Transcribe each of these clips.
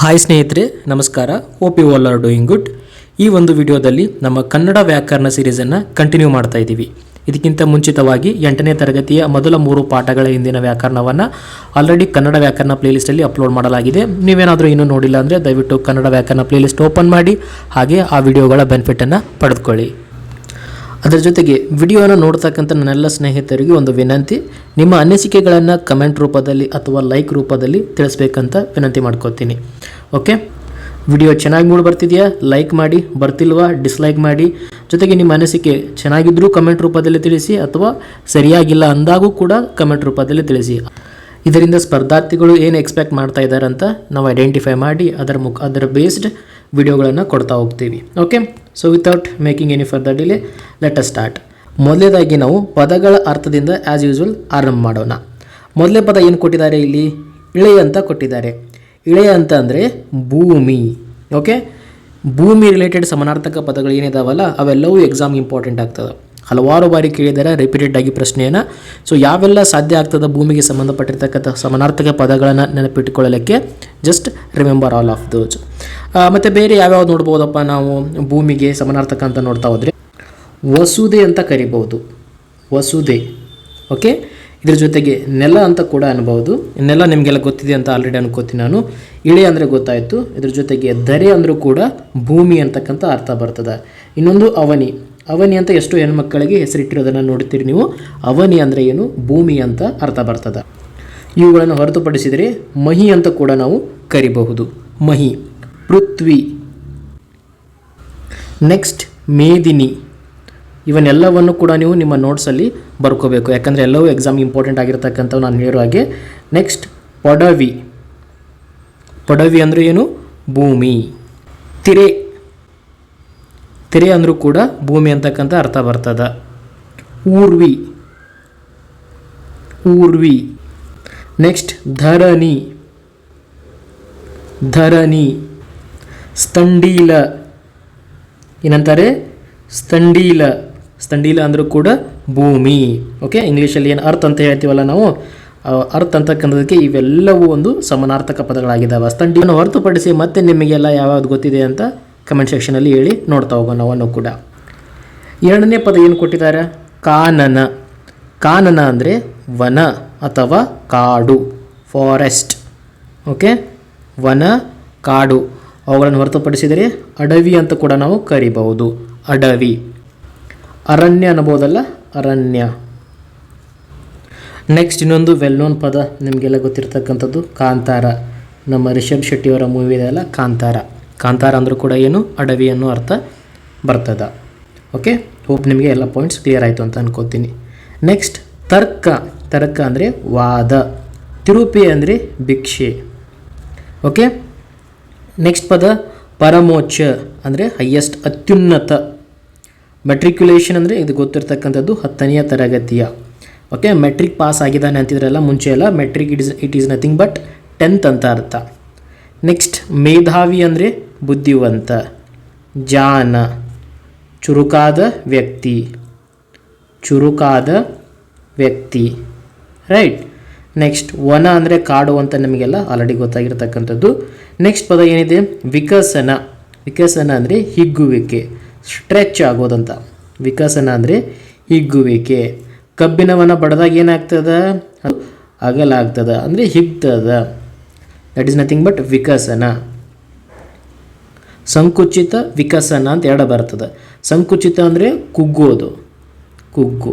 Hi ಸ್ನೇಹಿತರೆ, ನಮಸ್ಕಾರ. Hope all are doing good ಈ ಒಂದು ವಿಡಿಯೋದಲ್ಲಿ ನಮ್ಮ ಕನ್ನಡ ವ್ಯಾಕರಣ ಸೀರೀಸನ್ನು ಕಂಟಿನ್ಯೂ ಮಾಡ್ತಾ ಇದ್ದೀವಿ. ಇದಕ್ಕಿಂತ ಮುಂಚಿತವಾಗಿ ಎಂಟನೇ ತರಗತಿಯ ಮೊದಲ ಮೂರು ಪಾಠಗಳ ಹಿಂದಿನ ವ್ಯಾಕರಣವನ್ನು ಆಲ್ರೆಡಿ ಕನ್ನಡ ವ್ಯಾಕರಣ ಪ್ಲೇಲಿಸ್ಟಲ್ಲಿ ಅಪ್ಲೋಡ್ ಮಾಡಲಾಗಿದೆ. ನೀವೇನಾದರೂ ಇನ್ನೂ ನೋಡಿಲ್ಲ ಅಂದರೆ ದಯವಿಟ್ಟು ಕನ್ನಡ ವ್ಯಾಕರಣ ಪ್ಲೇಲಿಸ್ಟ್ ಓಪನ್ ಮಾಡಿ, ಹಾಗೆ ಆ ವಿಡಿಯೋಗಳ ಬೆನಿಫಿಟನ್ನು ಪಡೆದುಕೊಳ್ಳಿ. ಅದರ ಜೊತೆಗೆ ವಿಡಿಯೋನ ನೋಡ್ತಕ್ಕಂಥ ನನ್ನೆಲ್ಲ ಸ್ನೇಹಿತರಿಗೆ ಒಂದು ವಿನಂತಿ. ನಿಮ್ಮ ಅನಿಸಿಕೆಗಳನ್ನು ಕಮೆಂಟ್ ರೂಪದಲ್ಲಿ ಅಥವಾ ಲೈಕ್ ರೂಪದಲ್ಲಿ ತಿಳಿಸ್ಬೇಕಂತ ವಿನಂತಿ ಮಾಡ್ಕೋತೀನಿ. ಓಕೆ? ವಿಡಿಯೋ ಚೆನ್ನಾಗಿ ಮೂಡಿ ಬರ್ತಿದೆಯಾ? ಲೈಕ್ ಮಾಡಿ, ಬರ್ತಿಲ್ವಾ? ಡಿಸ್ಲೈಕ್ ಮಾಡಿ. ಜೊತೆಗೆ ನಿಮ್ಮ ಅನಿಸಿಕೆ ಚೆನ್ನಾಗಿದ್ದರೂ ಕಮೆಂಟ್ ರೂಪದಲ್ಲಿ ತಿಳಿಸಿ ಅಥವಾ ಸರಿಯಾಗಿಲ್ಲ ಅಂದಾಗೂ ಕೂಡ ಕಮೆಂಟ್ ರೂಪದಲ್ಲಿ ತಿಳಿಸಿ. ಇದರಿಂದ ಸ್ಪರ್ಧಾರ್ಥಿಗಳು ಏನು ಎಕ್ಸ್ಪೆಕ್ಟ್ ಮಾಡ್ತಾ ಇದ್ದಾರೆ ಅಂತ ನಾವು ಐಡೆಂಟಿಫೈ ಮಾಡಿ, ಅದರ ಮುಖ, ಅದರ ಬೇಸ್ಡ್ ವಿಡಿಯೋಗಳನ್ನು ಕೊಡ್ತಾ ಹೋಗ್ತೀವಿ. Okay so without making any further delay let us start ಮೊದಲೇದಾಗಿ ನಾವು ಪದಗಳ ಅರ್ಥದಿಂದ ಆ್ಯಸ್ ಯೂಸ್ವಲ್ ಆರಂಭ ಮಾಡೋಣ. ಮೊದಲೇ ಪದ ಏನು ಕೊಟ್ಟಿದ್ದಾರೆ ಇಲ್ಲಿ? ಇಳೆ ಅಂತ ಕೊಟ್ಟಿದ್ದಾರೆ. ಇಳೆ ಅಂತ ಅಂದರೆ ಭೂಮಿ. ಓಕೆ ಭೂಮಿ ರಿಲೇಟೆಡ್ ಸಮಾನಾರ್ಥಕ ಪದಗಳು ಏನಿದಾವಲ್ಲ, ಅವೆಲ್ಲವೂ ಎಕ್ಸಾಮ್ ಇಂಪಾರ್ಟೆಂಟ್ ಆಗ್ತದೆ. ಹಲವಾರು ಬಾರಿ ಕೇಳಿದ್ದಾರೆ ರಿಪೀಟೆಡ್ ಆಗಿ ಪ್ರಶ್ನೆಯನ್ನು. ಸೊ ಯಾವೆಲ್ಲ ಸಾಧ್ಯ ಆಗ್ತದೆ ಭೂಮಿಗೆ ಸಂಬಂಧಪಟ್ಟಿರ್ತಕ್ಕಂಥ ಸಮಾನಾರ್ಥಕ ಪದಗಳನ್ನು ನೆನಪಿಟ್ಟುಕೊಳ್ಳಲಿಕ್ಕೆ? Just remember all of those ಮತ್ತು ಬೇರೆ ಯಾವ್ಯಾವ ನೋಡ್ಬೋದಪ್ಪ ನಾವು? ಭೂಮಿಗೆ ಸಮಾನಾರ್ಥಕ ಅಂತ ನೋಡ್ತಾ ಹೋದರೆ. ವಸುದೆ ಅಂತ ಕರಿಬಹುದು. ವಸುದೆ. ಓಕೆ ಇದ್ರ ಜೊತೆಗೆ ನೆಲ ಅಂತ ಕೂಡ ಅನ್ಬೋದು ನೆಲ ನಿಮಗೆಲ್ಲ ಗೊತ್ತಿದೆ ಅಂತ ಆಲ್ರೆಡಿ ಅನ್ಕೋತೀನಿ ನಾನು. ಇಳೆ ಅಂದರೆ ಗೊತ್ತಾಯಿತು. ಇದ್ರ ಜೊತೆಗೆ ದರೆ ಅಂದರೂ ಕೂಡ ಭೂಮಿ ಅಂತಕ್ಕಂಥ ಅರ್ಥ ಬರ್ತದೆ. ಇನ್ನೊಂದು ಅವನಿ. ಅವನಿ ಅಂತ ಎಷ್ಟು ಹೆಣ್ಮಕ್ಕಳಿಗೆ ಹೆಸರಿಟ್ಟಿರೋದನ್ನು ನೋಡ್ತೀರಿ ನೀವು. ಅವನಿ ಅಂದರೆ ಏನು? ಭೂಮಿ ಅಂತ ಅರ್ಥ ಬರ್ತದೆ. ಇವುಗಳನ್ನು ಹೊರತುಪಡಿಸಿದರೆ ಮಹಿ ಅಂತ ಕೂಡ ನಾವು ಕರಿಬಹುದು. ಮಹಿ, ಪೃಥ್ವಿ. ನೆಕ್ಸ್ಟ್, ಮೇದಿನಿ. ಇವನ್ನೆಲ್ಲವನ್ನು ಕೂಡ ನೀವು ನಿಮ್ಮ ನೋಟ್ಸಲ್ಲಿ ಬರ್ಕೋಬೇಕು. ಯಾಕಂದರೆ ಎಲ್ಲವೂ ಎಕ್ಸಾಮ್ ಇಂಪಾರ್ಟೆಂಟ್ ಆಗಿರ್ತಕ್ಕಂಥವು ನಾನು ಹೇಳೋ ಹಾಗೆ. ನೆಕ್ಸ್ಟ್ ಪಡವಿ. ಪಡವಿ ಅಂದರೆ ಏನು? ಭೂಮಿ. ತಿರೆ. ತಿರೆ ಅಂದರೂ ಕೂಡ ಭೂಮಿ ಅಂತಕ್ಕಂಥ ಅರ್ಥ ಬರ್ತದ. ಊರ್ವಿ. ಊರ್ವಿ. ನೆಕ್ಸ್ಟ್ ಧರಣಿ. ಧರಣಿ. ಸ್ತಂಡೀಲ ಏನಂತಾರೆ? ಸ್ತಂಡೀಲ ಸ್ತಂಡೀಲ ಅಂದರೂ ಕೂಡ ಭೂಮಿ. ಓಕೆ ಇಂಗ್ಲೀಷಲ್ಲಿ ಏನು ಅರ್ಥ ಅಂತ ಹೇಳ್ತೀವಲ್ಲ ನಾವು? ಅರ್ಥ ಅಂತಕ್ಕಂಥದಕ್ಕೆ ಇವೆಲ್ಲವೂ ಒಂದು ಸಮಾನಾರ್ಥಕ ಪದಗಳಾಗಿದ್ದಾವೆ. ಸ್ತಂಡಿಯನ್ನು ಹೊರತುಪಡಿಸಿ ಮತ್ತೆ ನಿಮಗೆಲ್ಲ ಯಾವ್ಯಾವ್ದು ಗೊತ್ತಿದೆ ಅಂತ ಕಮೆಂಟ್ ಸೆಕ್ಷನಲ್ಲಿ ಹೇಳಿ ನೋಡ್ತಾ ಹೋಗೋಣ ಅವನ್ನು ಕೂಡ. ಎರಡನೇ ಪದ ಏನು ಕೊಟ್ಟಿದ್ದಾರೆ? ಕಾನನ. ಕಾನನ ಅಂದರೆ ವನ ಅಥವಾ ಕಾಡು ಫಾರೆಸ್ಟ್ ಓಕೆ ವನ, ಕಾಡು. ಅವುಗಳನ್ನು ಹೊರತುಪಡಿಸಿದರೆ ಅಡವಿ ಅಂತ ಕೂಡ ನಾವು ಕರಿಬಹುದು. ಅಡವಿ. ಅರಣ್ಯ ಅನ್ಬೋದಲ್ಲ ಅರಣ್ಯ. ನೆಕ್ಸ್ಟ್ ಇನ್ನೊಂದು ವೆಲ್ ನೋನ್ ಪದ ನಿಮಗೆಲ್ಲ ಗೊತ್ತಿರ್ತಕ್ಕಂಥದ್ದು ಕಾಂತಾರ. ನಮ್ಮ ರಿಷಬ್ ಶೆಟ್ಟಿಯವರ ಮೂವಿ ಇದೆಯಲ್ಲ ಕಾಂತಾರ. ಕಾಂತಾರ ಅಂದರೂ ಕೂಡ ಏನು? ಅಡವಿ ಅನ್ನೋ ಅರ್ಥ ಬರ್ತದ. ಓಕೆ ಹೋಪ್ ನಿಮಗೆ ಎಲ್ಲ ಪಾಯಿಂಟ್ಸ್ ಕ್ಲಿಯರ್ ಆಯಿತು ಅಂತ ಅನ್ಕೋತೀನಿ. ನೆಕ್ಸ್ಟ್ ತರ್ಕ. ತರ್ಕ ಅಂದರೆ ವಾದ. ತಿರುಪಿ ಅಂದರೆ ಭಿಕ್ಷೆ. ಓಕೆ ನೆಕ್ಸ್ಟ್ ಪದ ಪರಮೋಚ್ಚ ಅಂದರೆ ಹೈಯೆಸ್ಟ್ ಅತ್ಯುನ್ನತ. ಮೆಟ್ರಿಕ್ಯುಲೇಷನ್ ಅಂದರೆ ಇದು ಗೊತ್ತಿರ್ತಕ್ಕಂಥದ್ದು ಹತ್ತನೆಯ ತರಗತಿಯ. ಓಕೆ ಮೆಟ್ರಿಕ್ ಪಾಸ್ ಆಗಿದ್ದಾನೆ ಅಂತಿದ್ರಲ್ಲ ಮುಂಚೆ ಎಲ್ಲ. Matric it is it is nothing but tenth ಅಂತ ಅರ್ಥ. ನೆಕ್ಸ್ಟ್ ಮೇಧಾವಿ ಅಂದರೆ ಬುದ್ಧಿವಂತ, ಜಾನ, ಚುರುಕಾದ ವ್ಯಕ್ತಿ ಚುರುಕಾದ ವ್ಯಕ್ತಿ. ರೈಟ್ ನೆಕ್ಸ್ಟ್ ವನ ಅಂದರೆ ಕಾಡು ಅಂತ ನಮಗೆಲ್ಲ ಆಲ್ರೆಡಿ ಗೊತ್ತಾಗಿರ್ತಕ್ಕಂಥದ್ದು. ನೆಕ್ಸ್ಟ್ ಪದ ಏನಿದೆ? ವಿಕಸನ. ವಿಕಸನ ಅಂದರೆ ಹಿಗ್ಗುವಿಕೆ. ಸ್ಟ್ರೆಚ್ ಆಗೋದಂತ. ವಿಕಸನ ಅಂದರೆ ಹಿಗ್ಗುವಿಕೆ. ಕಬ್ಬಿನವನ ಬಡದಾಗ ಏನಾಗ್ತದ? ಅಗಲಾಗ್ತದ. ಅಂದರೆ ಹಿಗ್ತದ. ದಟ್ ಈಸ್ ನಥಿಂಗ್ ಬಟ್ ವಿಕಸನ. ಸಂಕುಚಿತ ವಿಕಸನ ಅಂತ ಎರಡು ಬರ್ತದೆ. ಸಂಕುಚಿತ ಅಂದರೆ ಕುಗ್ಗೋದು. ಕುಗ್ಗು.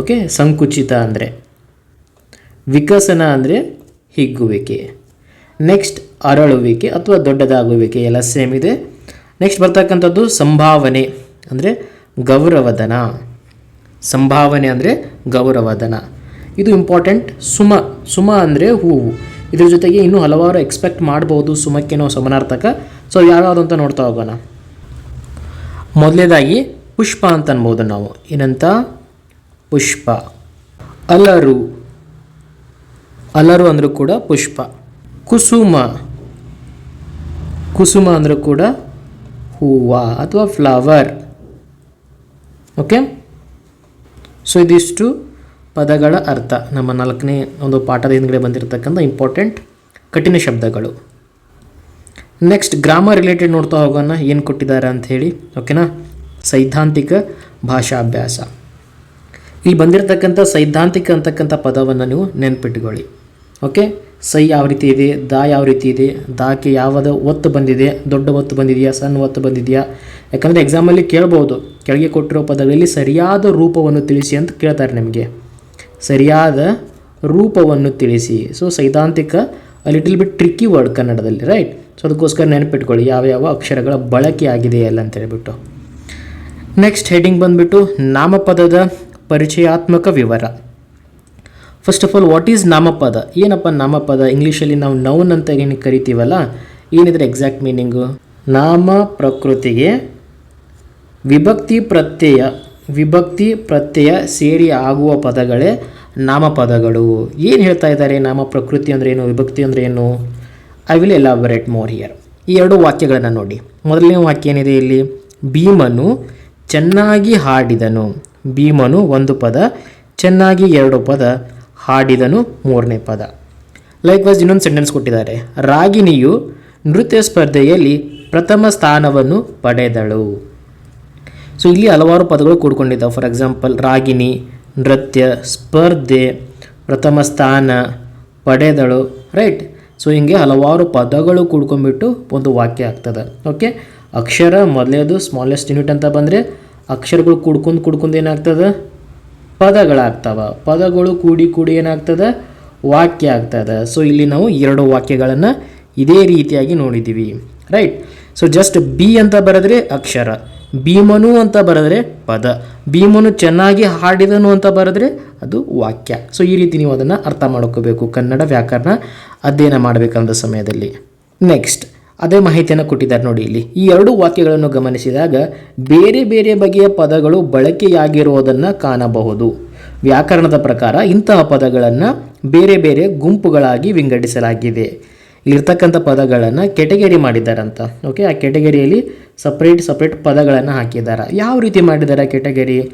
ಓಕೆ ಸಂಕುಚಿತ ಅಂದರೆ ವಿಕಸನ ಅಂದರೆ ಹಿಗ್ಗುವಿಕೆ. ನೆಕ್ಸ್ಟ್ ಅರಳುವಿಕೆ ಅಥವಾ ದೊಡ್ಡದಾಗುವಿಕೆ ಎಲ್ಲ ಸೇಮ್ ಇದೆ. ನೆಕ್ಸ್ಟ್ ಬರ್ತಕ್ಕಂಥದ್ದು ಸಂಭಾವನೆ ಅಂದರೆ ಗೌರವಧನ. ಸಂಭಾವನೆ ಅಂದರೆ ಗೌರವಧನ. ಇದು ಇಂಪಾರ್ಟೆಂಟ್ ಸುಮ. ಸುಮ ಅಂದರೆ ಹೂವು. ಇದ್ರ ಜೊತೆಗೆ ಇನ್ನೂ ಹಲವಾರು ಎಕ್ಸ್ಪೆಕ್ಟ್ ಮಾಡ್ಬೋದು ಸುಮಕ್ಕೆ ಸಮನಾರ್ಥಕ. ಸೊ ಯಾವ್ಯಾವುದು ಅಂತ ನೋಡ್ತಾ ಹೋಗೋಣ. ಮೊದಲೇದಾಗಿ ಪುಷ್ಪ ಅಂತ ಅನ್ಬೋದು ನಾವು. ಏನಂತ? ಪುಷ್ಪ. ಅಲರು. ಅಲರು ಅಂದರೂ ಕೂಡ ಪುಷ್ಪ. ಕುಸುಮ. ಕುಸುಮ ಅಂದರೂ ಕೂಡ ಹೂವ ಅಥವಾ ಫ್ಲವರ್ ಓಕೆ ಸೊ ಇದಿಷ್ಟು ಪದಗಳ ಅರ್ಥ. ನಮ್ಮ ನಾಲ್ಕನೇ ಒಂದು ಪಾಠದ ಹಿಂದ್ಗಡೆ ಬಂದಿರತಕ್ಕಂಥ ಇಂಪಾರ್ಟೆಂಟ್ ಕಠಿಣ ಶಬ್ದಗಳು. ನೆಕ್ಸ್ಟ್ ಗ್ರಾಮರ್ ರಿಲೇಟೆಡ್ ನೋಡ್ತಾ ಹೋಗೋಣ. ಏನು ಕೊಟ್ಟಿದ್ದಾರೆ ಅಂತ ಹೇಳಿ. ಓಕೆನಾ ಸೈದ್ಧಾಂತಿಕ ಭಾಷಾಭ್ಯಾಸ. ಇಲ್ಲಿ ಬಂದಿರತಕ್ಕಂಥ ಸೈದ್ಧಾಂತಿಕ ಅಂತಕ್ಕಂಥ ಪದವನ್ನು ನೀವು ನೆನ್ಪಿಟ್ಕೊಳ್ಳಿ. ಓಕೆ ಸೈ ಯಾವ ರೀತಿ ಇದೆ? ದಾ ಯಾವ ರೀತಿ ಇದೆ? ದಾಕ್ಕೆ ಯಾವದ ಒತ್ತು ಬಂದಿದೆ? ದೊಡ್ಡ ಒತ್ತು ಬಂದಿದೆಯಾ? ಸಣ್ಣ ಒತ್ತು ಬಂದಿದೆಯಾ? ಯಾಕಂದರೆ ಎಕ್ಸಾಮಲ್ಲಿ ಕೇಳ್ಬೋದು. ಕೆಳಗೆ ಕೊಟ್ಟಿರೋ ಪದಗಳಲ್ಲಿ ಸರಿಯಾದ ರೂಪವನ್ನು ತಿಳಿಸಿ ಅಂತ ಕೇಳ್ತಾರೆ ನಿಮಗೆ. ಸರಿಯಾದ ರೂಪವನ್ನು ತಿಳಿಸಿ. ಸೊ ಸೈದ್ಧಾಂತಿಕ ಲಿಟಲ್ ಬಿಟ್ ಟ್ರಿಕ್ಕಿ ವರ್ಡ್ ಕನ್ನಡದಲ್ಲಿ ರೈಟ್ ಸೊ ಅದಕ್ಕೋಸ್ಕರ ನೆನಪಿಟ್ಕೊಳ್ಳಿ, ಯಾವ ಯಾವ ಅಕ್ಷರಗಳ ಬಳಕೆ ಆಗಿದೆ ಅಲ್ಲ ಅಂತ ಹೇಳಿಬಿಟ್ಟು. ನೆಕ್ಸ್ಟ್ ಹೆಡಿಂಗ್ ಬಂದುಬಿಟ್ಟು, ನಾಮಪದದ ಪರಿಚಯಾತ್ಮಕ ವಿವರ. First of all what is ನಾಮಪದ? ಏನಪ್ಪ ನಾಮಪದ? ಇಂಗ್ಲೀಷಲ್ಲಿ ನಾವು ನೌನ್ ಅಂತ ಏನು ಕರಿತೀವಲ್ಲ, ಏನಿದ್ರೆ ಎಕ್ಸಾಕ್ಟ್ ಮೀನಿಂಗು ನಾಮ ಪ್ರಕೃತಿಗೆ ವಿಭಕ್ತಿ ಪ್ರತ್ಯಯ ವಿಭಕ್ತಿ, ಪ್ರತ್ಯಯ, ಸೇರಿ ಆಗುವ ಪದಗಳೇ ನಾಮಪದಗಳು. ಏನು ಹೇಳ್ತಾ ಇದ್ದಾರೆ? ನಾಮ, ಪ್ರಕೃತಿ ಅಂದರೆ ಏನು? ವಿಭಕ್ತಿ ಅಂದರೆ ಏನು? I will elaborate more here ಈ ಎರಡು ವಾಕ್ಯಗಳನ್ನು ನೋಡಿ. ಮೊದಲನೇ ವಾಕ್ಯ ಏನಿದೆ ಇಲ್ಲಿ? ಭೀಮನು ಚೆನ್ನಾಗಿ ಹಾಡಿದನು. ಭೀಮನು ಒಂದು ಪದ, ಚೆನ್ನಾಗಿ ಎರಡು ಪದ, ಹಾಡಿದನು ಮೂರನೇ ಪದ. ಲೈಕ್ ವೈಸ್ ಇನ್ನೊಂದು ಸೆಂಟೆನ್ಸ್ ಕೊಟ್ಟಿದ್ದಾರೆ. ರಾಗಿಣಿಯು ನೃತ್ಯ ಸ್ಪರ್ಧೆಯಲ್ಲಿ ಪ್ರಥಮ ಸ್ಥಾನವನ್ನು ಪಡೆದಳು. ಸೊ ಇಲ್ಲಿ ಹಲವಾರು ಪದಗಳು ಕೂಡ್ಕೊಂಡಿದ್ದಾವೆ. ಫಾರ್ ಎಕ್ಸಾಂಪಲ್ ರಾಗಿಣಿ, ನೃತ್ಯ, ಸ್ಪರ್ಧೆ, ಪ್ರಥಮ ಸ್ಥಾನ, ಪಡೆದಳು ರೈಟ್ ಸೊ ಹಿಂಗೆ ಹಲವಾರು ಪದಗಳು ಕೂಡ್ಕೊಂಡ್ಬಿಟ್ಟು ಒಂದು ವಾಕ್ಯ ಆಗ್ತದೆ. ಓಕೆ ಅಕ್ಷರ ಮೊದಲೇದು ಸ್ಮಾಲೆಸ್ಟ್ ಯೂನಿಟ್ ಅಂತ ಬಂದರೆ ಅಕ್ಷರಗಳು ಕೂಡ್ಕೊಂಡು ಕೂಡ್ಕೊಂಡು ಏನಾಗ್ತದೆ? ಪದಗಳಾಗ್ತಾವ. ಪದಗಳು ಕೂಡಿ ಕೂಡಿ ಏನಾಗ್ತದೆ? ವಾಕ್ಯ ಆಗ್ತದೆ. ಸೊ ಇಲ್ಲಿ ನಾವು ಎರಡು ವಾಕ್ಯಗಳನ್ನು ಇದೇ ರೀತಿಯಾಗಿ ನೋಡಿದ್ದೀವಿ. ರೈಟ್ ಸೊ ಜಸ್ಟ್ ಬಿ ಅಂತ ಬರೆದ್ರೆ ಅಕ್ಷರ. ಭೀಮನು ಅಂತ ಬರೆದ್ರೆ ಪದ. ಭೀಮನು ಚೆನ್ನಾಗಿ ಹಾಡಿದನು ಅಂತ ಬರೆದ್ರೆ ಅದು ವಾಕ್ಯ. ಸೊ ಈ ರೀತಿ ನೀವು ಅದನ್ನು ಅರ್ಥ ಮಾಡ್ಕೋಬೇಕು ಕನ್ನಡ ವ್ಯಾಕರಣ ಅಧ್ಯಯನ ಮಾಡಬೇಕಂದ ಸಮಯದಲ್ಲಿ. ನೆಕ್ಸ್ಟ್ ಅದೇ ಮಾಹಿತಿಯನ್ನು ಕೊಟ್ಟಿದ್ದಾರೆ ನೋಡಿ ಇಲ್ಲಿ. ಈ ಎರಡು ವಾಕ್ಯಗಳನ್ನು ಗಮನಿಸಿದಾಗ ಬೇರೆ ಬೇರೆ ಬಗೆಯ ಪದಗಳು ಬಳಕೆಯಾಗಿರುವುದನ್ನು ಕಾಣಬಹುದು. ವ್ಯಾಕರಣದ ಪ್ರಕಾರ ಇಂತಹ ಪದಗಳನ್ನು ಬೇರೆ ಬೇರೆ ಗುಂಪುಗಳಾಗಿ ವಿಂಗಡಿಸಲಾಗಿದೆ. ಇಲ್ಲಿರ್ತಕ್ಕಂಥ ಪದಗಳನ್ನು ಕೆಟಗರಿ ಮಾಡಿದ್ದಾರಂತ. ಓಕೆ ಆ ಕೆಟಗರಿಯಲ್ಲಿ ಸಪ್ರೇಟ್ ಸಪ್ರೇಟ್ ಪದಗಳನ್ನು ಹಾಕಿದ್ದಾರೆ ಯಾವ ರೀತಿ ಮಾಡಿದ್ದಾರೆ ಕೆಟಗರಿ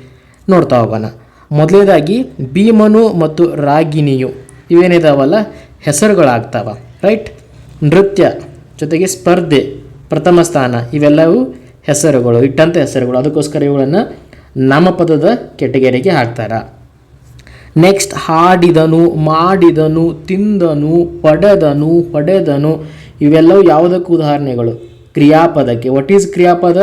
ನೋಡ್ತಾ ಹೋಗೋಣ. ಮೊದಲನೇದಾಗಿ ಭೀಮನು ಮತ್ತು ರಾಗಿಣಿಯು. ಇವೇನಿದಾವಲ್ಲ? ಹೆಸರುಗಳಾಗ್ತಾವ ರೈಟ್ ನೃತ್ಯ, ಜೊತೆಗೆ ಸ್ಪರ್ಧೆ, ಪ್ರಥಮ ಸ್ಥಾನ, ಇವೆಲ್ಲವೂ ಹೆಸರುಗಳು ಇಟ್ಟಂಥ ಹೆಸರುಗಳು. ಅದಕ್ಕೋಸ್ಕರ ಇವುಗಳನ್ನು ನಾಮಪದದ ಕೆಟಗರಿಗೆ ಹಾಕ್ತಾರೆ. ನೆಕ್ಸ್ಟ್ ಹಾಡಿದನು, ಮಾಡಿದನು, ತಿಂದನು, ಪಡೆದನು ಪಡೆದನು ಇವೆಲ್ಲವೂ ಯಾವುದಕ್ಕೂ ಉದಾಹರಣೆಗಳು. ಕ್ರಿಯಾಪದಕ್ಕೆ. ವಾಟ್ ಈಸ್ ಕ್ರಿಯಾಪದ?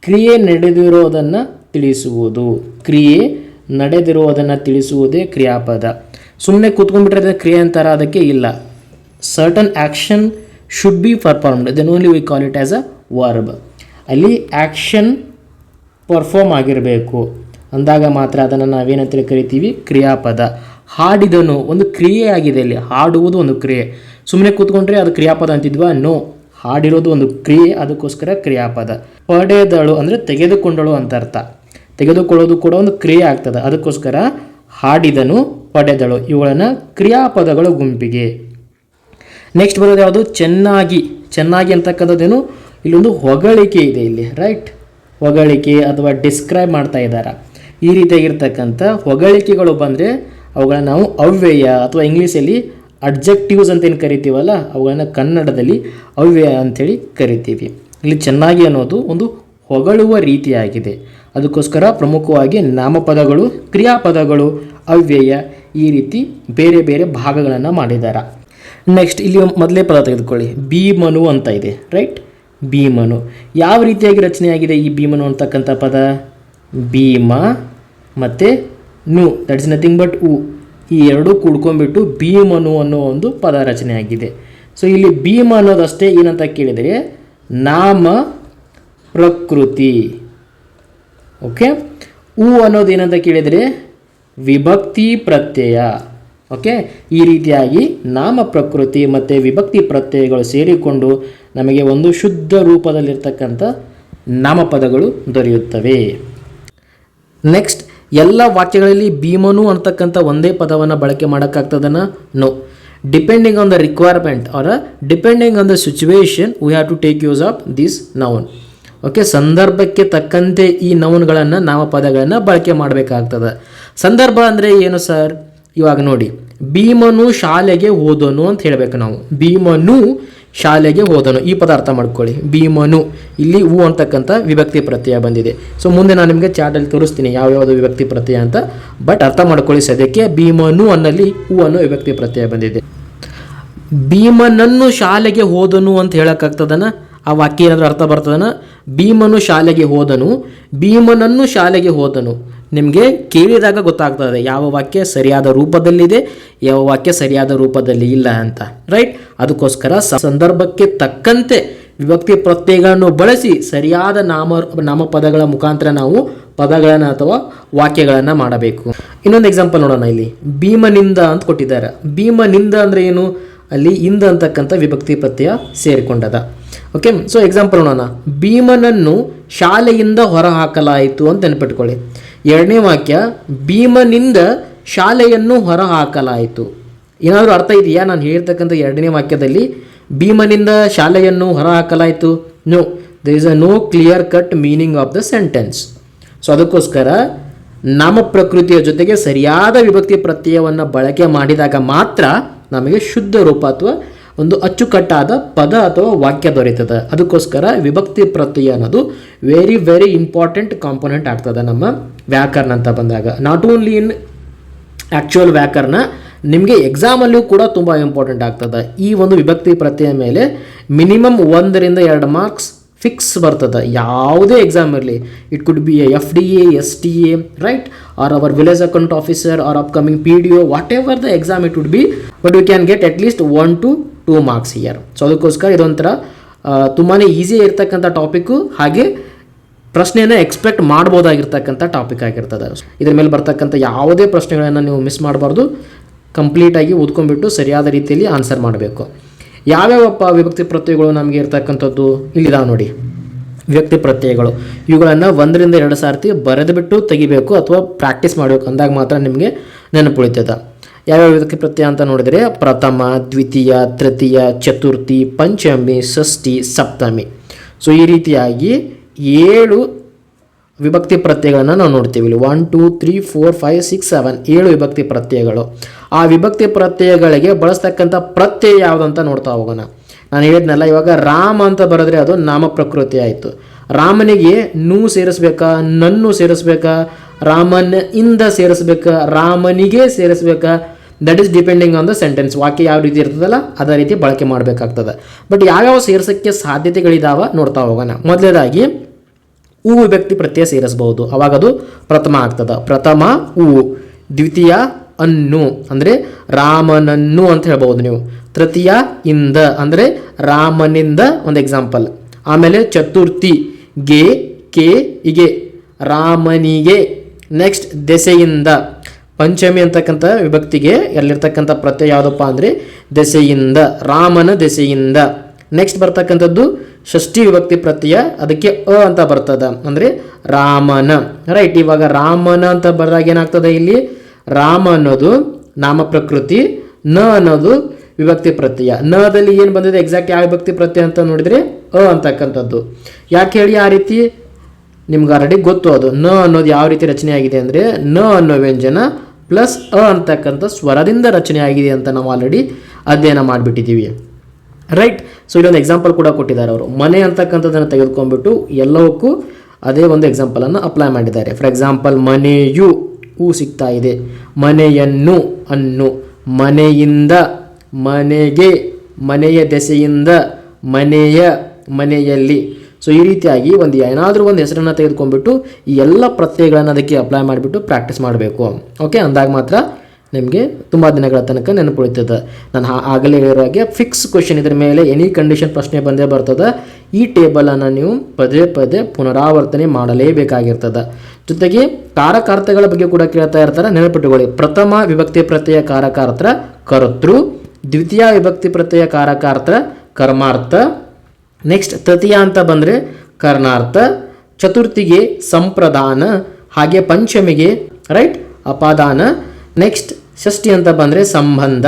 ಕ್ರಿಯೆ ನಡೆದಿರೋದನ್ನು ತಿಳಿಸುವುದು. ಕ್ರಿಯೆ ನಡೆದಿರುವುದನ್ನು ತಿಳಿಸುವುದೇ ಕ್ರಿಯಾಪದ. ಸುಮ್ಮನೆ ಕೂತ್ಕೊಂಡ್ಬಿಟ್ರೆ ಕ್ರಿಯೆ ಅಂತಾರ, ಅದಕ್ಕೆ ಇಲ್ಲ. Certain action should be performed then only we call it as a verb ಅಲ್ಲಿ ಆ್ಯಕ್ಷನ್ ಪರ್ಫಾರ್ಮ್ ಆಗಿರಬೇಕು. ಅಂದಾಗ ಮಾತ್ರ ಅದನ್ನು ನಾವೇನಂತೇಳಿ ಕರಿತೀವಿ? ಕ್ರಿಯಾಪದ. ಹಾಡಿದನು, ಒಂದು ಕ್ರಿಯೆ ಆಗಿದೆ ಇಲ್ಲಿ ಹಾಡುವುದು ಒಂದು ಕ್ರಿಯೆ. ಸುಮ್ಮನೆ ಕೂತ್ಕೊಂಡ್ರೆ ಅದು ಕ್ರಿಯಾಪದ ಅಂತಿದ್ವಾ? ನೋ ಹಾಡಿರೋದು ಒಂದು ಕ್ರಿಯೆ, ಅದಕ್ಕೋಸ್ಕರ ಕ್ರಿಯಾಪದ. ಪಡೆದಳು ಅಂದರೆ ತೆಗೆದುಕೊಂಡಳು ಅಂತ ಅರ್ಥ. ತೆಗೆದುಕೊಳ್ಳೋದು ಕೂಡ ಒಂದು ಕ್ರಿಯೆ ಆಗ್ತದೆ. ಅದಕ್ಕೋಸ್ಕರ ಹಾಡಿದನು, ಪಡೆದಳು. ಇವುಗಳನ್ನು ಕ್ರಿಯಾಪದಗಳು ಗುಂಪಿಗೆ. ನೆಕ್ಸ್ಟ್ ಬರೋದು ಯಾವುದು? ಚೆನ್ನಾಗಿ. ಚೆನ್ನಾಗಿ ಅಂತಕ್ಕಂಥದ್ದೇನು? ಇಲ್ಲೊಂದು ಹೊಗಳಿಕೆ ಇದೆ ಇಲ್ಲಿ ರೈಟ್ ಹೊಗಳಿಕೆ ಅಥವಾ ಡಿಸ್ಕ್ರೈಬ್ ಮಾಡ್ತಾ ಇದ್ದಾರೆ? ಈ ರೀತಿಯಾಗಿರ್ತಕ್ಕಂಥ ಹೊಗಳಿಕೆಗಳು ಬಂದರೆ ಅವುಗಳನ್ನು ನಾವು ಅವ್ಯಯ ಅಥವಾ ಇಂಗ್ಲೀಷಲ್ಲಿ ಅಡ್ಜೆಕ್ಟಿವ್ಸ್ ಅಂತ ಏನು ಕರಿತೀವಲ್ಲ, ಅವುಗಳನ್ನು ಕನ್ನಡದಲ್ಲಿ ಅವ್ಯಯ ಅಂಥೇಳಿ ಕರಿತೀವಿ. ಇಲ್ಲಿ ಚೆನ್ನಾಗಿ ಅನ್ನೋದು ಒಂದು ಹೊಗಳುವ ರೀತಿಯಾಗಿದೆ. ಅದಕ್ಕೋಸ್ಕರ ಪ್ರಮುಖವಾಗಿ ನಾಮಪದಗಳು, ಕ್ರಿಯಾಪದಗಳು, ಅವ್ಯಯ ಈ ರೀತಿ ಬೇರೆ ಬೇರೆ ಭಾಗಗಳನ್ನು ಮಾಡಿದ್ದಾರೆ ನೆಕ್ಸ್ಟ್ ಇಲ್ಲಿ ಮೊದಲೇ ಪದ ತೆಗೆದುಕೊಳ್ಳಿ. ಭೀಮನು ಅಂತ ಇದೆ ರೈಟ್ ಭೀಮನು. ಯಾವ ರೀತಿಯಾಗಿ ರಚನೆಯಾಗಿದೆ ಈ ಭೀಮನು ಅಂತಕ್ಕಂಥ ಪದ? ಭೀಮ ಮತ್ತು ನು that is nothing but uh. ಈ ಎರಡೂ ಕೂಡ್ಕೊಂಡ್ಬಿಟ್ಟು ಭೀಮನು ಅನ್ನೋ ಒಂದು ಪದ ಆಗಿದೆ. ಸೊ ಇಲ್ಲಿ ಭೀಮ ಅನ್ನೋದಷ್ಟೇ ಏನಂತ ಕೇಳಿದರೆ, ನಾಮ ಪ್ರಕೃತಿ. ಓಕೆ ಉ ಅನ್ನೋದು ಏನಂತ ಕೇಳಿದರೆ, ವಿಭಕ್ತಿ ಪ್ರತ್ಯಯ. ಓಕೆ ಈ ರೀತಿಯಾಗಿ ನಾಮ ಪ್ರಕೃತಿ ಮತ್ತು ವಿಭಕ್ತಿ ಪ್ರತ್ಯಯಗಳು ಸೇರಿಕೊಂಡು ನಮಗೆ ಒಂದು ಶುದ್ಧ ರೂಪದಲ್ಲಿರ್ತಕ್ಕಂಥ ನಾಮಪದಗಳು ದೊರೆಯುತ್ತವೆ. ನೆಕ್ಸ್ಟ್ ಎಲ್ಲ ವಾಕ್ಯಗಳಲ್ಲಿ ಭೀಮನು ಅಂತಕ್ಕಂಥ ಒಂದೇ ಪದವನ್ನು ಬಳಕೆ ಮಾಡೋಕ್ಕಾಗ್ತದನ? No depending on the requirement or depending on the situation we have to take use of this noun okay ಸಂದರ್ಭಕ್ಕೆ ತಕ್ಕಂತೆ ಈ ನೌನ್ಗಳನ್ನು ನಾಮಪದಗಳನ್ನು ಬಳಕೆ ಮಾಡಬೇಕಾಗ್ತದೆ. ಸಂದರ್ಭ ಅಂದರೆ ಏನು ಸರ್ ಇವಾಗ ನೋಡಿ. ಭೀಮನು ಶಾಲೆಗೆ ಓದೋನು ಅಂತ ಹೇಳಬೇಕು ನಾವು. ಭೀಮನು ಶಾಲೆಗೆ ಹೋದನು. ಈ ಪದ ಅರ್ಥ ಮಾಡ್ಕೊಳ್ಳಿ. ಭೀಮನು. ಇಲ್ಲಿ ಹೂ ಅಂತಕ್ಕಂಥ ವಿಭಕ್ತಿ ಪ್ರತ್ಯಯ ಬಂದಿದೆ. ಸೊ ಮುಂದೆ ನಾನು ನಿಮಗೆ ಚಾಟಲ್ಲಿ ತೋರಿಸ್ತೀನಿ ಯಾವ ಯಾವ್ಯಾವುದು ವಿಭಕ್ತಿ ಪ್ರತ್ಯಯ ಅಂತ. ಬಟ್ ಅರ್ಥ ಮಾಡ್ಕೊಳ್ಳಿ ಸದ್ಯಕ್ಕೆ. ಭೀಮನು ಅನ್ನಲ್ಲಿ ಹೂ ಅನ್ನೋ ವಿಭಕ್ತಿ ಪ್ರತ್ಯಯ ಬಂದಿದೆ. ಭೀಮನನ್ನು ಶಾಲೆಗೆ ಹೋದನು ಅಂತ ಹೇಳೋಕ್ಕಾಗ್ತದನ? ಆ ವಾಕ್ಯ ಏನಾದರೂ ಅರ್ಥ ಬರ್ತದನ? ಭೀಮನು ಶಾಲೆಗೆ ಹೋದನು. ಭೀಮನನ್ನು ಶಾಲೆಗೆ ಹೋದನು. ನಿಮಗೆ ಕೇಳಿದಾಗ ಗೊತ್ತಾಗ್ತದೆ, ಯಾವ ವಾಕ್ಯ ಸರಿಯಾದ ರೂಪದಲ್ಲಿದೆ, ಯಾವ ವಾಕ್ಯ ಸರಿಯಾದ ರೂಪದಲ್ಲಿ ಇಲ್ಲ ಅಂತ. ರೈಟ್ ಅದಕ್ಕೋಸ್ಕರ ಸಂದರ್ಭಕ್ಕೆ ತಕ್ಕಂತೆ ವಿಭಕ್ತಿ ಪ್ರತ್ಯಯಗಳನ್ನು ಬಳಸಿ ಸರಿಯಾದ ನಾಮ, ನಾಮಪದಗಳ ಮುಖಾಂತರ ನಾವು ಪದಗಳನ್ನು ಅಥವಾ ವಾಕ್ಯಗಳನ್ನು ಮಾಡಬೇಕು. ಇನ್ನೊಂದು ಎಕ್ಸಾಂಪಲ್ ನೋಡೋಣ ಇಲ್ಲಿ. ಭೀಮನಿಂದ ಅಂತ ಕೊಟ್ಟಿದ್ದಾರೆ. ಭೀಮನಿಂದ ಅಂದರೆ ಏನು? ಅಲ್ಲಿ ಇಂದ ಅಂತಕ್ಕಂಥ ವಿಭಕ್ತಿ ಪ್ರತ್ಯಯ ಸೇರಿಕೊಂಡದ. ಓಕೆ ಸೊ ಎಕ್ಸಾಂಪಲ್ ನೋಡೋಣ. ಭೀಮನನ್ನು ಶಾಲೆಯಿಂದ ಹೊರಹಾಕಲಾಯಿತು ಅಂತ ನೆನಪಿಟ್ಕೊಳ್ಳಿ. ಎರಡನೇ ವಾಕ್ಯ, ಭೀಮನಿಂದ ಶಾಲೆಯನ್ನು ಹೊರಹಾಕಲಾಯಿತು. ಏನಾದರೂ ಅರ್ಥ ಇದೆಯಾ? ನಾನು ಹೇಳ್ತಕ್ಕಂಥ ಎರಡನೇ ವಾಕ್ಯದಲ್ಲಿ, ಭೀಮನಿಂದ ಶಾಲೆಯನ್ನು ಹೊರಹಾಕಲಾಯಿತು. No there is a no clear cut meaning of the sentence so ಅದಕ್ಕೋಸ್ಕರ ನಮ್ಮ ಪ್ರಕೃತಿಯ ಜೊತೆಗೆ ಸರಿಯಾದ ವಿಭಕ್ತಿ ಪ್ರತ್ಯಯವನ್ನು ಬಳಕೆ ಮಾಡಿದಾಗ ಮಾತ್ರ ನಮಗೆ ಶುದ್ಧ ರೂಪ ಅಥವಾ ಒಂದು ಅಚ್ಚುಕಟ್ಟಾದ ಪದ ಅಥವಾ ವಾಕ್ಯ ದೊರೆಯುತ್ತದೆ. ಅದಕ್ಕೋಸ್ಕರ ವಿಭಕ್ತಿ ಪ್ರತ್ಯಯ ಅನ್ನೋದು ವೆರಿ ವೆರಿ ಇಂಪಾರ್ಟೆಂಟ್ ಕಾಂಪೊನೆಂಟ್ ಆಗ್ತದೆ ನಮ್ಮ ವ್ಯಾಕರಣ ಅಂತ ಬಂದಾಗ. ನಾಟ್ ಓನ್ಲಿ ಇನ್ ಆ್ಯಕ್ಚುಯಲ್ ವ್ಯಾಕರಣ, ನಿಮಗೆ ಎಕ್ಸಾಮಲ್ಲೂ ಕೂಡ ತುಂಬ ಇಂಪಾರ್ಟೆಂಟ್ ಆಗ್ತದೆ. ಈ ಒಂದು ವಿಭಕ್ತಿ ಪ್ರತ್ಯಯ ಮೇಲೆ ಮಿನಿಮಮ್ ಒಂದರಿಂದ ಎರಡು ಮಾರ್ಕ್ಸ್ ಫಿಕ್ಸ್ ಬರ್ತದೆ. ಯಾವುದೇ ಎಕ್ಸಾಮ್ ಇರಲಿ. It could be F D A S T A right or our village account officer or upcoming P D O whatever the exam it would be but you can get at least one to two marks here so ಅದಕ್ಕೋಸ್ಕರ ಇದೊಂಥರ ತುಂಬಾ easy ಇರ್ತಕ್ಕಂಥ topic ಹಾಗೆ ಪ್ರಶ್ನೆಯನ್ನು expect ಮಾಡ್ಬೋದಾಗಿರ್ತಕ್ಕಂಥ topic ಆಗಿರ್ತದೆ. ಇದ್ರ ಮೇಲೆ ಬರ್ತಕ್ಕಂಥ ಯಾವುದೇ ಪ್ರಶ್ನೆಗಳನ್ನು ನೀವು ಮಿಸ್ ಮಾಡಬಾರ್ದು. ಕಂಪ್ಲೀಟಾಗಿ ಓದ್ಕೊಂಡ್ಬಿಟ್ಟು ಸರಿಯಾದ ರೀತಿಯಲ್ಲಿ ಆನ್ಸರ್ ಮಾಡಬೇಕು. ಯಾವ್ಯಾವಪ್ಪ ವಿಭಕ್ತಿ ಪ್ರತ್ಯಯಗಳು ನಮಗೆ ಇರ್ತಕ್ಕಂಥದ್ದು? ಇಲ್ಲಿದಾವೆ ನೋಡಿ. ವಿಭಕ್ತಿ ಪ್ರತ್ಯಯಗಳು. ಇವುಗಳನ್ನು ಒಂದರಿಂದ ಎರಡು ಸಾರ್ತಿ ಬರೆದು ಬಿಟ್ಟು ತೆಗಿಬೇಕು ಅಥವಾ ಪ್ರಾಕ್ಟೀಸ್ ಮಾಡಬೇಕು ಅಂದಾಗ ಮಾತ್ರ ನಿಮಗೆ ನೆನಪು ಉಳಿತದೆ ಯಾವ್ಯಾವ ವಿಭಕ್ತಿ ಪ್ರತ್ಯಯ ಅಂತ ನೋಡಿದರೆ ಪ್ರಥಮ, ದ್ವಿತೀಯ, ತೃತೀಯ, ಚತುರ್ಥಿ, ಪಂಚಮಿ, ಷಷ್ಠಿ, ಸಪ್ತಮಿ. ಸೊ ಈ ರೀತಿಯಾಗಿ ಏಳು ವಿಭಕ್ತಿ ಪ್ರತ್ಯಯಗಳನ್ನು ನಾವು ನೋಡ್ತೀವಿ. ಇಲ್ಲಿ one two three four five six seven ಏಳು ವಿಭಕ್ತಿ ಪ್ರತ್ಯಯಗಳು. ಆ ವಿಭಕ್ತಿ ಪ್ರತ್ಯಯಗಳಿಗೆ ಬಳಸ್ತಕ್ಕಂಥ ಪ್ರತ್ಯಯ ಯಾವುದಂತ ನೋಡ್ತಾ ಹೋಗೋಣ. ನಾನು ಹೇಳಿದ್ನಲ್ಲ, ಇವಾಗ ರಾಮ ಅಂತ ಬರೆದ್ರೆ ಅದು ನಾಮ ಪ್ರಕೃತಿ ಆಯಿತು. ರಾಮನಿಗೆ ನೂ ಸೇರಿಸ್ಬೇಕಾ, ನನ್ನು ಸೇರಿಸ್ಬೇಕಾ, ರಾಮನ ಇಂದ ಸೇರಿಸ್ಬೇಕಾ, ರಾಮನಿಗೆ ಸೇರಿಸ್ಬೇಕಾ that is depending on the sentence ವಾಕ್ಯ ಯಾವ ರೀತಿ ಇರ್ತದಲ್ಲ, ಅದೇ ರೀತಿ ಬಳಕೆ ಮಾಡಬೇಕಾಗ್ತದೆ. ಬಟ್ ಯಾವ್ಯಾವ ಸೇರ್ಸೋಕ್ಕೆ ಸಾಧ್ಯತೆಗಳಿದಾವ ನೋಡ್ತಾ ಹೋಗೋಣ. ಮೊದಲೇದಾಗಿ ಹೂವು ವಿಭಕ್ತಿ ಪ್ರತ್ಯಯ ಸೇರಿಸಬಹುದು. ಅವಾಗ ಅದು ಪ್ರಥಮ ಆಗ್ತದೆ. ಪ್ರಥಮ ಹೂವು ದ್ವಿತೀಯ ಅನ್ನು. ಅಂದರೆ ರಾಮನನ್ನು ಅಂತ ಹೇಳ್ಬೋದು ನೀವು. ತೃತೀಯ ಇಂದ. ಅಂದರೆ ರಾಮನಿಂದ ಒಂದು ಎಕ್ಸಾಂಪಲ್ ಆಮೇಲೆ ಚತುರ್ಥಿ, ಗೆ, ಕೆ, ಇಗೆ. ರಾಮನಿಗೆ. ನೆಕ್ಸ್ಟ್ ದೆಸೆಯಿಂದ. ಪಂಚಮಿ ಅಂತಕ್ಕಂಥ ವಿಭಕ್ತಿಗೆ ಎಲ್ಲಿರ್ತಕ್ಕಂಥ ಪ್ರತ್ಯಯ ಯಾವುದಪ್ಪ ಅಂದರೆ ದೆಸೆಯಿಂದ, ರಾಮನ ದೆಸೆಯಿಂದ. ನೆಕ್ಸ್ಟ್ ಬರ್ತಕ್ಕಂಥದ್ದು ಷಷ್ಠಿ ವಿಭಕ್ತಿ ಪ್ರತ್ಯಯ, ಅದಕ್ಕೆ ಅ ಅಂತ ಬರ್ತದ. ಅಂದರೆ ರಾಮನ. ರೈಟ್ ಇವಾಗ ರಾಮನ ಅಂತ ಬರೆದಾಗ ಏನಾಗ್ತದೆ ಇಲ್ಲಿ? ರಾಮ ಅನ್ನೋದು ನಾಮ ಪ್ರಕೃತಿ, ನ ಅನ್ನೋದು ವಿಭಕ್ತಿ ಪ್ರತ್ಯಯ. ನದಲ್ಲಿ ಏನು ಬಂದಿದೆ? ಎಕ್ಸಾಕ್ಟ್ ಯಾವ ವಿಭಕ್ತಿ ಪ್ರತ್ಯಯ ಅಂತ ನೋಡಿದರೆ ಅ ಅಂತಕ್ಕಂಥದ್ದು. ಯಾಕೆ ಹೇಳಿ ಆ ರೀತಿ? ನಿಮ್ಗೆ ಆಲ್ರೆಡಿ ಗೊತ್ತು ಅದು. ನ ಅನ್ನೋದು ಯಾವ ರೀತಿ ರಚನೆ ಆಗಿದೆ ಅಂದರೆ ನ ಅನ್ನೋ ವ್ಯಂಜನ ಪ್ಲಸ್ ಅ ಅಂತಕ್ಕಂಥ ಸ್ವರದಿಂದ ರಚನೆ ಆಗಿದೆ ಅಂತ ನಾವು ಆಲ್ರೆಡಿ ಅಧ್ಯಯನ ಮಾಡಿಬಿಟ್ಟಿದ್ದೀವಿ. ರೈಟ್ ಸೊ ಇಲ್ಲೊಂದು ಎಕ್ಸಾಂಪಲ್ ಕೂಡ ಕೊಟ್ಟಿದ್ದಾರೆ ಅವರು. ಮನೆ ಅಂತಕ್ಕಂಥದ್ದನ್ನು ತೆಗೆದುಕೊಂಡ್ಬಿಟ್ಟು ಎಲ್ಲವಕ್ಕೂ ಅದೇ ಒಂದು ಎಕ್ಸಾಂಪಲನ್ನು ಅಪ್ಲೈ ಮಾಡಿದ್ದಾರೆ. ಫಾರ್ ಎಕ್ಸಾಂಪಲ್ ಮನೆಯು ಹೂ ಸಿಗ್ತಾ ಇದೆ. ಮನೆಯನ್ನು ಅನ್ನು ಮನೆಯಿಂದ ಮನೆಗೆ ಮನೆಯ ದೆಸೆಯಿಂದ ಮನೆಯ ಮನೆಯಲ್ಲಿ ಸೊ ಈ ರೀತಿಯಾಗಿ ಒಂದು ಏನಾದರೂ ಒಂದು ಹೆಸರನ್ನು ತೆಗೆದುಕೊಂಡ್ಬಿಟ್ಟು ಈ ಎಲ್ಲ ಪ್ರತ್ಯಯಗಳನ್ನು ಅದಕ್ಕೆ ಅಪ್ಲೈ ಮಾಡಿಬಿಟ್ಟು ಪ್ರಾಕ್ಟೀಸ್ ಮಾಡಬೇಕು. ಓಕೆ ಅಂದಾಗ ಮಾತ್ರ ನಿಮಗೆ ತುಂಬ ದಿನಗಳ ತನಕ ನೆನಪು ಉಳಿತದೆ ನಾನು ಆಗಲೇ ಹೇಳಿರೋ ಹಾಗೆ ಫಿಕ್ಸ್ ಕ್ವಶನ್ ಇದ್ರ ಮೇಲೆ ಎನಿ ಕಂಡೀಷನ್ ಪ್ರಶ್ನೆ ಬಂದೇ ಬರ್ತದೆ. ಈ ಟೇಬಲನ್ನು ನೀವು ಪದೇ ಪದೇ ಪುನರಾವರ್ತನೆ ಮಾಡಲೇಬೇಕಾಗಿರ್ತದೆ. ಜೊತೆಗೆ ಕಾರಕಾರ್ಥಗಳ ಬಗ್ಗೆ ಕೂಡ ಕೇಳ್ತಾ ಇರ್ತಾರೆ. ನೆನಪಿಟ್ಟುಕೊಳ್ಳಿ ಪ್ರಥಮ ವಿಭಕ್ತಿ ಪ್ರತ್ಯಯ ಕಾರಕಾರ್ಥ ಕರ್ತೃ, ದ್ವಿತೀಯ ವಿಭಕ್ತಿ ಪ್ರತ್ಯಯ ಕಾರಕಾರ್ಥ ಕರ್ಮಾರ್ಥ ನೆಕ್ಸ್ಟ್ ತೃತೀಯ ಅಂತ ಬಂದರೆ ಕರ್ಣಾರ್ಥ, ಚತುರ್ಥಿಗೆ ಸಂಪ್ರದಾನ, ಹಾಗೆ ಪಂಚಮಿಗೆ ರೈಟ್ ಅಪಾದಾನ. ನೆಕ್ಸ್ಟ್ ಷಷ್ಠಿ ಅಂತ ಬಂದರೆ ಸಂಬಂಧ,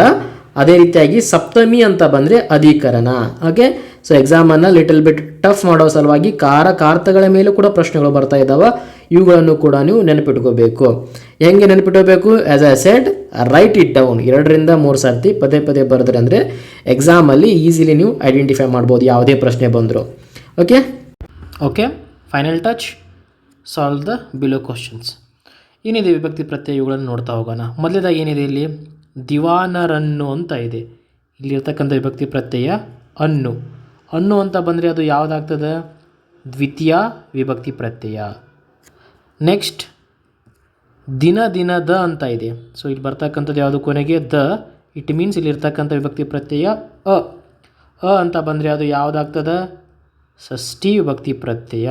ಅದೇ ರೀತಿಯಾಗಿ ಸಪ್ತಮಿ ಅಂತ ಬಂದರೆ ಅಧಿಕರಣ. ಓಕೆ ಸೊ ಎಕ್ಸಾಮನ್ನು ಲಿಟಲ್ ಬಿಟ್ ಟಫ್ ಮಾಡೋ ಸಲುವಾಗಿ ಕಾರ, ಕಾರ್ತಗಳ ಮೇಲೂ ಕೂಡ ಪ್ರಶ್ನೆಗಳು ಬರ್ತಾ ಇದ್ದಾವೆ ಇವುಗಳನ್ನು ಕೂಡ ನೀವು ನೆನಪಿಟ್ಕೋಬೇಕು. ಹೆಂಗೆ ನೆನಪಿಟ್ಕೋಬೇಕು? As a said write it down ಎರಡರಿಂದ ಮೂರು ಸರ್ತಿ ಪದೇ ಪದೇ ಬರೆದ್ರೆ ಅಂದರೆ ಎಕ್ಸಾಮಲ್ಲಿ ಈಸಿಲಿ ನೀವು ಐಡೆಂಟಿಫೈ ಮಾಡ್ಬೋದು ಯಾವುದೇ ಪ್ರಶ್ನೆ ಬಂದರೂ. Okay okay final touch solve the below questions ಏನಿದೆ ವಿಭಕ್ತಿ ಪ್ರತ್ಯಯ? ಇವುಗಳನ್ನು ನೋಡ್ತಾ ಹೋಗೋಣ. ಮೊದಲೇದಾಗಿ ಏನಿದೆ ಇಲ್ಲಿ? ದಿವಾನರನ್ನು ಅಂತ ಇದೆ. ಇಲ್ಲಿರ್ತಕ್ಕಂಥ ವಿಭಕ್ತಿ ಪ್ರತ್ಯಯ ಅನ್ನು. ಅನ್ನು ಅಂತ ಬಂದರೆ ಅದು ಯಾವುದಾಗ್ತದೆ? ದ್ವಿತೀಯ ವಿಭಕ್ತಿ ಪ್ರತ್ಯಯ. ನೆಕ್ಸ್ಟ್ ದಿನ ದಿನ ದ ಅಂತ ಇದೆ. ಸೊ ಇಲ್ಲಿ ಬರ್ತಕ್ಕಂಥದ್ದು ಯಾವುದು ಕೊನೆಗೆ ದ? ಇಟ್ ಮೀನ್ಸ್ ಇಲ್ಲಿರ್ತಕ್ಕಂಥ ವಿಭಕ್ತಿ ಪ್ರತ್ಯಯ ಅ. ಅ ಅಂತ ಬಂದರೆ ಅದು ಯಾವುದಾಗ್ತದೆ? ಷಷ್ಠಿ ವಿಭಕ್ತಿ ಪ್ರತ್ಯಯ.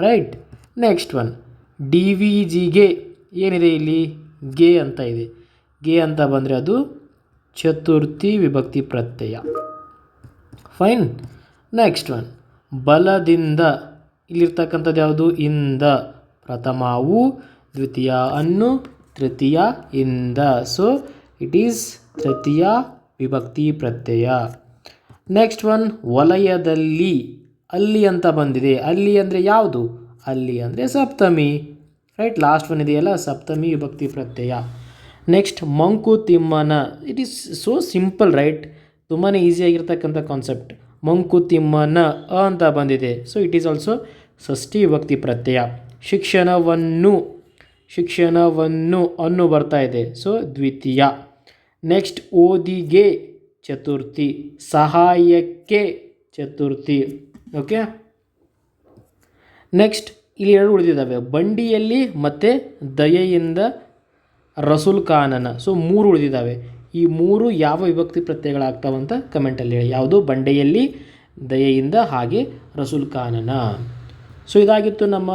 Right next one D V ಜಿಗೆ ಏನಿದೆ ಇಲ್ಲಿ? ಗೆ ಅಂತ ಇದೆ. ಗೆ ಅಂತ ಬಂದರೆ ಅದು ಚತುರ್ಥಿ ವಿಭಕ್ತಿ ಪ್ರತ್ಯಯ. ಫೈನ್ ನೆಕ್ಸ್ಟ್ ಒನ್ ಬಲದಿಂದ. ಇಲ್ಲಿರ್ತಕ್ಕಂಥದ್ದು ಯಾವುದು? ಇಂದ. ಪ್ರಥಮವು ದ್ವಿತೀಯ ಅನ್ನು ತೃತೀಯ ಇಂದ. ಸೊ ಇಟ್ ಈಸ್ ತೃತೀಯ ವಿಭಕ್ತಿ ಪ್ರತ್ಯಯ. ನೆಕ್ಸ್ಟ್ ಒನ್ ವಲಯದಲ್ಲಿ. ಅಲ್ಲಿ ಅಂತ ಬಂದಿದೆ. ಅಲ್ಲಿ ಅಂದರೆ ಯಾವುದು? ಅಲ್ಲಿ ಅಂದರೆ ಸಪ್ತಮಿ. ರೈಟ್ ಲಾಸ್ಟ್ ಒನ್ ಇದೆಯಲ್ಲ? ಸಪ್ತಮಿ ವಿಭಕ್ತಿ ಪ್ರತ್ಯಯ. ನೆಕ್ಸ್ಟ್ ಮಂಕುತಿಮ್ಮನ. It is so simple right ತುಂಬಾ ಈಸಿಯಾಗಿರ್ತಕ್ಕಂಥ ಕಾನ್ಸೆಪ್ಟ್ ಮಂಕುತಿಮ್ಮನ ಅ ಅಂತ ಬಂದಿದೆ. ಸೊ ಇಟ್ ಈಸ್ ಆಲ್ಸೋ ಷಷ್ಠಿ ವಿಭಕ್ತಿ ಪ್ರತ್ಯಯ. ಶಿಕ್ಷಣವನ್ನು ಶಿಕ್ಷಣವನ್ನು ಅನ್ನು ಬರ್ತಾ ಇದೆ. ಸೊ ದ್ವಿತೀಯ. ನೆಕ್ಸ್ಟ್ ಓದಿಗೆ ಚತುರ್ಥಿ. ಸಹಾಯಕ್ಕೆ ಚತುರ್ಥಿ. ಓಕೆ ನೆಕ್ಸ್ಟ್ ಇಲ್ಲಿ ಎರಡು ಉಳಿದಿದ್ದಾವೆ. ಬಂಡಿಯಲ್ಲಿ ಮತ್ತು ದಯೆಯಿಂದ ರಸುಲ್ ಖಾನನ. ಸೊ ಮೂರು ಉಳಿದಿದ್ದಾವೆ. ಈ ಮೂರು ಯಾವ ವಿಭಕ್ತಿ ಪ್ರತ್ಯಯಗಳಾಗ್ತಾವಂತ ಕಮೆಂಟಲ್ಲಿ ಹೇಳಿ. ಯಾವುದು? ಬಂಡೆಯಲ್ಲಿ, ದಯೆಯಿಂದ ಹಾಗೆ ರಸೂಲ್ ಖಾನನ. ಸೊ ಇದಾಗಿತ್ತು ನಮ್ಮ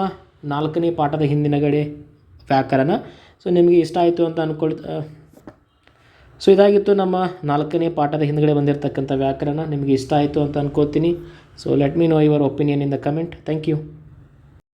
ನಾಲ್ಕನೇ ಪಾಠದ ಹಿಂದಿನ ಗಡೆ ವ್ಯಾಕರಣ. ಸೊ ನಿಮಗೆ ಇಷ್ಟ ಆಯಿತು ಅಂತ ಅಂದ್ಕೊಳ್ ಸೊ ಇದಾಗಿತ್ತು ನಮ್ಮ ನಾಲ್ಕನೇ ಪಾಠದ ಹಿಂದ್ಗಡೆ ಬಂದಿರತಕ್ಕಂಥ ವ್ಯಾಕರಣ. ನಿಮಗೆ ಇಷ್ಟ ಆಯಿತು ಅಂತ ಅನ್ಕೋತೀನಿ. So let me know your opinion in the comment thank you